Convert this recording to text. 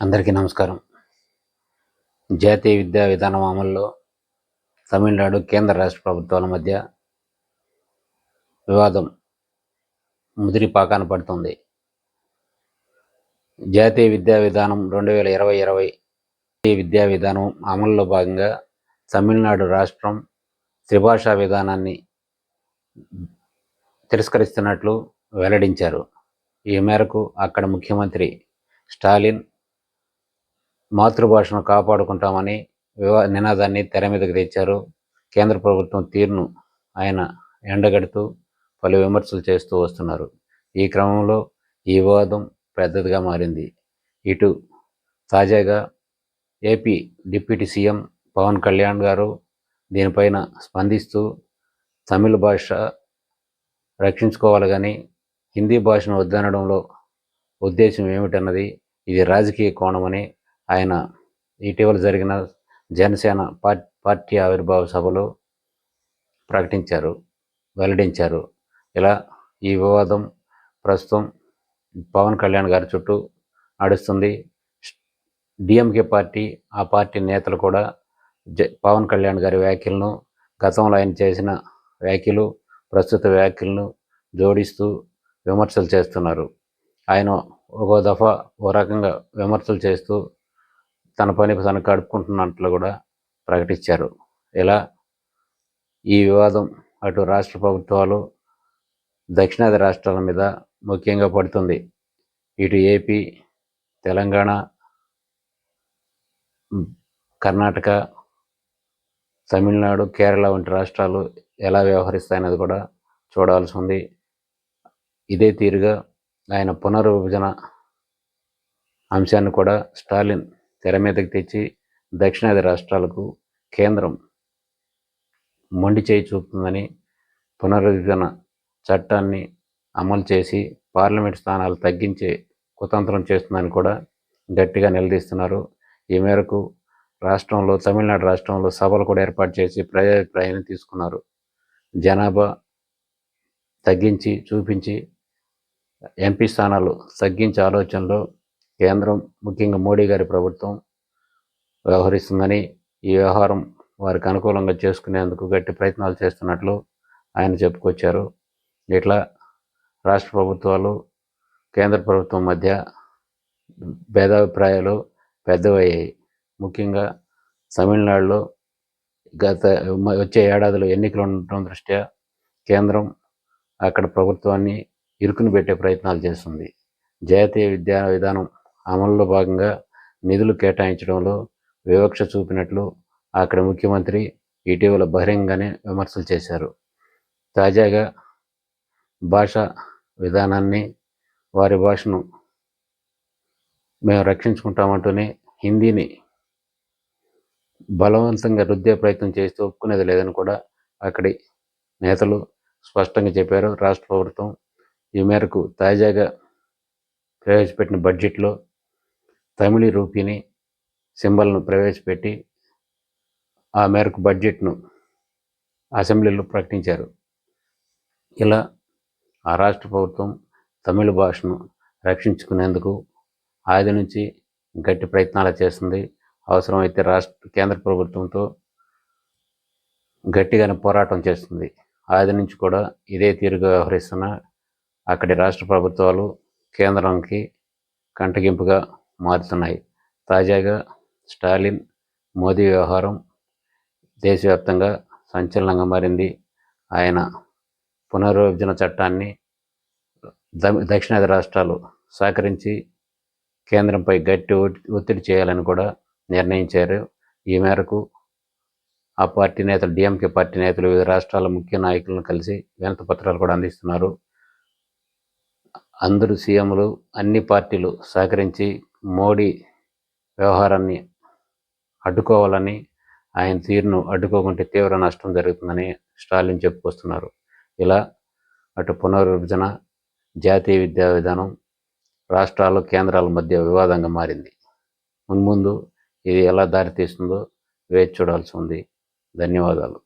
అందరికీ నమస్కారం. జాతీయ విద్యా విధానం అమల్లో తమిళనాడు కేంద్ర రాష్ట్ర ప్రభుత్వాల మధ్య వివాదం ముదిరి పాకాన పడుతుంది. జాతీయ విద్యా విధానం రెండు వేల ఇరవై ఇరవై విద్యా విధానం అమల్లో భాగంగా తమిళనాడు రాష్ట్రం త్రిభాషా విధానాన్ని తిరస్కరిస్తున్నట్లు వెల్లడించారు. ఈ మేరకు అక్కడ ముఖ్యమంత్రి స్టాలిన్ మాతృభాషను కాపాడుకుంటామని వివా నినాదాన్ని తెర మీదకి తెచ్చారు. కేంద్ర ప్రభుత్వం తీరును ఆయన ఎండగడుతూ పలు విమర్శలు చేస్తూ వస్తున్నారు. ఈ క్రమంలో ఈ వివాదం పెద్దదిగా మారింది. ఇటు తాజాగా AP deputy CM Pawan Kalyan garu దీనిపైన స్పందిస్తూ తమిళ భాష రక్షించుకోవాలి కానీ హిందీ భాషను వద్దనడంలో ఉద్దేశం ఏమిటన్నది ఇది రాజకీయ కోణమని ఆయన ఇటీవల జరిగిన జనసేన పార్టీ ఆవిర్భావ సభలో ప్రకటించారు వెల్లడించారు. ఇలా ఈ వివాదం ప్రస్తుతం పవన్ కళ్యాణ్ గారి చుట్టూ నడుస్తుంది. డిఎంకే పార్టీ ఆ పార్టీ నేతలు కూడా జ పవన్ కళ్యాణ్ గారి వ్యాఖ్యలను గతంలో ఆయన చేసిన వ్యాఖ్యలు ప్రస్తుత వ్యాఖ్యలను జోడిస్తూ విమర్శలు చేస్తున్నారు. ఆయన ఒక దఫా ఓ రకంగా విమర్శలు చేస్తూ తన పని తను గడుపుకుంటున్నట్లు కూడా ప్రకటించారు. ఇలా ఈ వివాదం అటు రాష్ట్ర ప్రభుత్వాలు దక్షిణాది రాష్ట్రాల మీద ముఖ్యంగా పడుతుంది. ఇటు ఏపీ తెలంగాణ కర్ణాటక తమిళనాడు కేరళ వంటి రాష్ట్రాలు ఎలా వ్యవహరిస్తాయనేది కూడా చూడాల్సి ఉంది. ఇదే తీరుగా ఆయన పునర్విభజన అంశాన్ని కూడా స్టాలిన్ తెర మీదకి తెచ్చి దక్షిణాది రాష్ట్రాలకు కేంద్రం మొండి చేయి చూపుతుందని పునరుద్ధరణ చట్టాన్ని అమలు చేసి పార్లమెంట్ స్థానాలు తగ్గించే కుతంత్రం చేస్తుందని కూడా గట్టిగా నిలదీస్తున్నారు. ఈ మేరకు రాష్ట్రంలో తమిళనాడు రాష్ట్రంలో సభలు కూడా ఏర్పాటు చేసి ప్రజాభిప్రాయాన్ని తీసుకున్నారు. జనాభా తగ్గించి చూపించి ఎంపీ స్థానాలు తగ్గించే ఆలోచనలో కేంద్రం ముఖ్యంగా మోడీ గారి ప్రభుత్వం వ్యవహరిస్తుందని ఈ వ్యవహారం వారికి అనుకూలంగా చేసుకునేందుకు గట్టి ప్రయత్నాలు చేస్తున్నట్లు ఆయన చెప్పుకొచ్చారు. ఇట్లా రాష్ట్ర ప్రభుత్వాలు కేంద్ర ప్రభుత్వం మధ్య భేదాభిప్రాయాలు పెద్దవయ్యాయి. ముఖ్యంగా తమిళనాడులో గత వచ్చే ఏడాదిలో ఎన్నికలు ఉండటం దృష్ట్యా కేంద్రం అక్కడ ప్రభుత్వాన్ని ఇరుకుని పెట్టే ప్రయత్నాలు చేస్తుంది. జాతీయ విద్యా విధానం అమలులో భాగంగా నిధులు కేటాయించడంలో వివక్ష చూపినట్లు అక్కడ ముఖ్యమంత్రి ఇటీవల బహిరంగంగానే విమర్శలు చేశారు. తాజాగా భాష విధానాన్ని వారి భాషను మేము రక్షించుకుంటామంటూనే హిందీని బలవంతంగా రుద్దే ప్రయత్నం చేస్తూ ఒప్పుకునేది లేదని కూడా అక్కడి నేతలు స్పష్టంగా చెప్పారు. రాష్ట్ర ప్రభుత్వం ఈ మేరకు తాజాగా ప్రవేశపెట్టిన బడ్జెట్లో తమిళ రూపీని సింబల్ను ప్రవేశపెట్టి ఆ మేరకు బడ్జెట్ను అసెంబ్లీలో ప్రకటించారు. ఇలా ఆ రాష్ట్ర ప్రభుత్వం తమిళ భాషను రక్షించుకునేందుకు ఆది నుంచి గట్టి ప్రయత్నాలు చేస్తుంది. అవసరమైతే రాష్ట్ర కేంద్ర ప్రభుత్వంతో గట్టిగానే పోరాటం చేస్తుంది. ఆది నుంచి కూడా ఇదే తీరుగా వ్యవహరిస్తున్న అక్కడి రాష్ట్ర ప్రభుత్వాలు కేంద్రానికి కంటగింపుగా మారుతున్నాయి. తాజాగా స్టాలిన్ మోదీ వ్యవహారం దేశవ్యాప్తంగా సంచలనంగా మారింది. ఆయన పునర్విభజన చట్టాన్ని దక్షిణాది రాష్ట్రాలు సహకరించి కేంద్రంపై గట్టి ఒత్తిడి చేయాలని కూడా నిర్ణయించారు. ఈ మేరకు ఆ పార్టీ నేతలు డిఎంకే పార్టీ నేతలు వివిధ రాష్ట్రాల ముఖ్య నాయకులను కలిసి వినతి పత్రాలు కూడా అందిస్తున్నారు. అందరు సీఎంలు అన్ని పార్టీలు సహకరించి మోడీ వ్యవహారాన్ని అడ్డుకోవాలని ఆయన తీరును అడ్డుకోకుంటే తీవ్ర నష్టం జరుగుతుందని స్టాలిన్ చెప్పుకొస్తున్నారు. ఇలా అటు పునర్విభజన జాతీయ విద్యా విధానం రాష్ట్రాలు కేంద్రాల మధ్య వివాదంగా మారింది. మున్ముందు ఇది ఎలా దారితీస్తుందో వేచి చూడాల్సి ఉంది. ధన్యవాదాలు.